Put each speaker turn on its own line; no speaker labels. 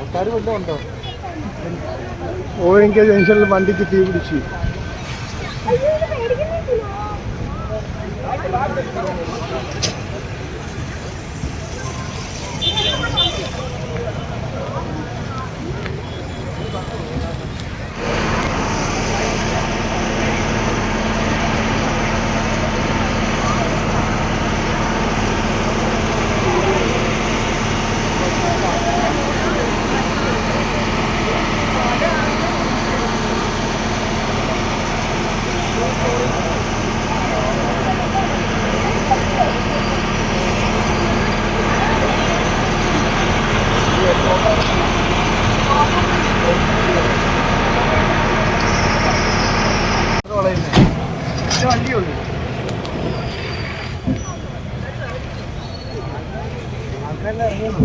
ആൾക്കാർ വല്ലതും ഉണ്ടോ?
ഓരോ ജംഗ്ഷനിൽ വണ്ടിക്ക് തീ പിടിച്ചു.
വണ്ടിയുള്ളൂ. ആൾക്കാരെല്ലാം ഇറങ്ങിയുള്ളൂ